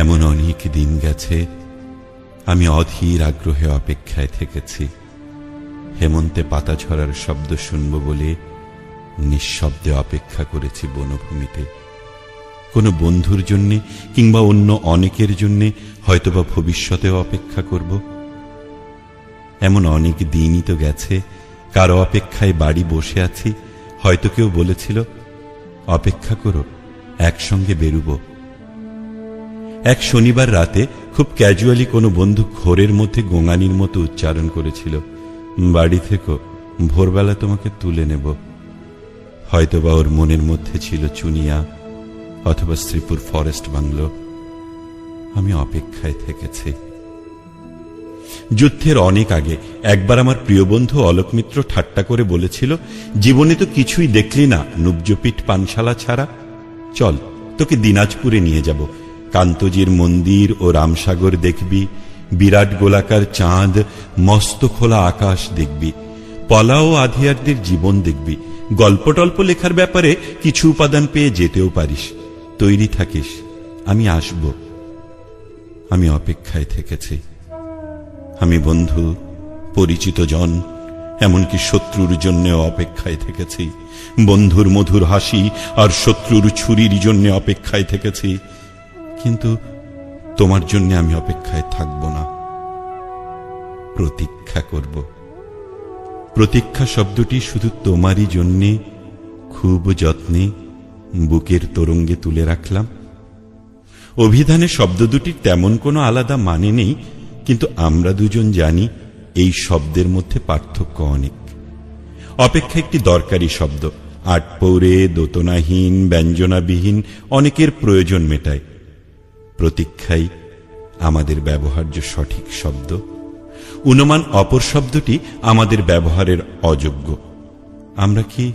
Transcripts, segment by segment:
এমন অনেক দিন গেছে, আমি অধীর আগ্রহে অপেক্ষায় থেকেছি। হেমন্তে পাতা ঝরার শব্দ শুনব বলে নিঃশব্দে অপেক্ষা করেছি বনভূমিতে। কোনো বন্ধুর জন্যে কিংবা অন্য অনেকের জন্যে হয়তোবা ভবিষ্যতেও অপেক্ষা করব। এমন অনেক দিনই তো গেছে, কারও অপেক্ষায় বাড়ি বসে আছি, হয়তো কেউ বলেছিল, অপেক্ষা করো, একসঙ্গে বেরুব। এক শনিবার রাতে খুব ক্যাজুয়ালি কোনো বন্ধু ঘোরের মধ্যে গোঙানির মতো উচ্চারণ করেছিল, বাড়ি থেকে, ভোরবেলা তোমাকে তুলে নেব। হয়তোবা ওর মনের মধ্যে ছিল চুনিয়া অথবা শ্রীপুর ফরেস্ট বাংলো। আমি অপেক্ষায় থেকেছি। যুদ্ধের অনেক আগে একবার আমার প্রিয় বন্ধু অলোক মিত্র ঠাট্টা করে বলেছিল, জীবনে তো কিছুই দেখলি না নুবজপিট পানশালা ছাড়া। চল, তোকে দিনাজপুরে নিয়ে যাব। কান্তজির মন্দির ও রামসাগর দেখবি, বিরাট গোলাকার চাঁদ, মস্ত খোলা আকাশ দেখবি পলা ও আধিয়ারদের জীবন দেখবি গল্প টল্প লেখার ব্যাপারে কিছু উপাদান পেয়ে যেতেও পারিস, তৈরি থাকিস, আমি আসব, আমি অপেক্ষায় থেকেছি। আমি বন্ধু, পরিচিত জন, এমনকি শত্রুর জন্য অপেক্ষায় থেকেছি, বন্ধুর মধুর হাসি আর শত্রুর ছুরির জন্য অপেক্ষায় থেকেছি কিন্তু তোমার জন্য আমি অপেক্ষায় থাকব না। প্রতীক্ষা করব। প্রতীক্ষা শব্দটি শুধু তোমারই জন্যে, খুব যত্নে বুকের তরঙ্গে তুলে রাখলাম। অভিধানে শব্দ দুটির তেমন কোনো আলাদা মানে নেই, কিন্তু আমরা দুজন জানি এই শব্দের মধ্যে পার্থক্য অনেক। অপেক্ষা একটি দরকারি শব্দ। আটপৌরে দোতনাহীন, ব্যঞ্জনাবিহীন, অনেকের প্রয়োজন মেটায়। প্রতীক্ষাই আমাদের ব্যবহার্য সঠিক শব্দ। উনমান অপর শব্দটি আমাদের ব্যবহারের অযোগ্য। আমরা কি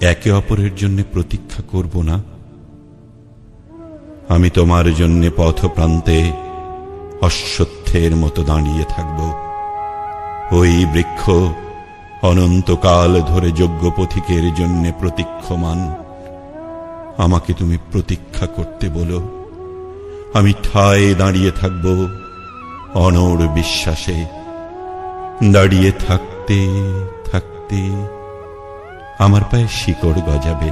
একে অপরের জন্য প্রতীক্ষা করব না? আমি তোমার জন্য পথপ্রান্তে অশ্বত্থের মতো দাঁড়িয়ে থাকব। ওই বৃক্ষ অনন্তকাল ধরে যোগ্য পথিকের জন্য প্রতীক্ষমান। আমাকে তুমি প্রতীক্ষা করতে বলো। আমি ঠায় দাঁড়িয়ে থাকব অনর বিশ্বাসে। দাঁড়িয়ে থাকতে থাকতে আমার পায়ে শিকড় গজাবে।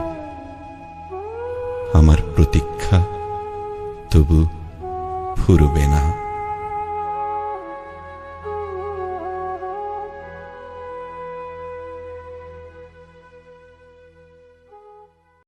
আমার প্রতীক্ষা তবু ফুরবে না।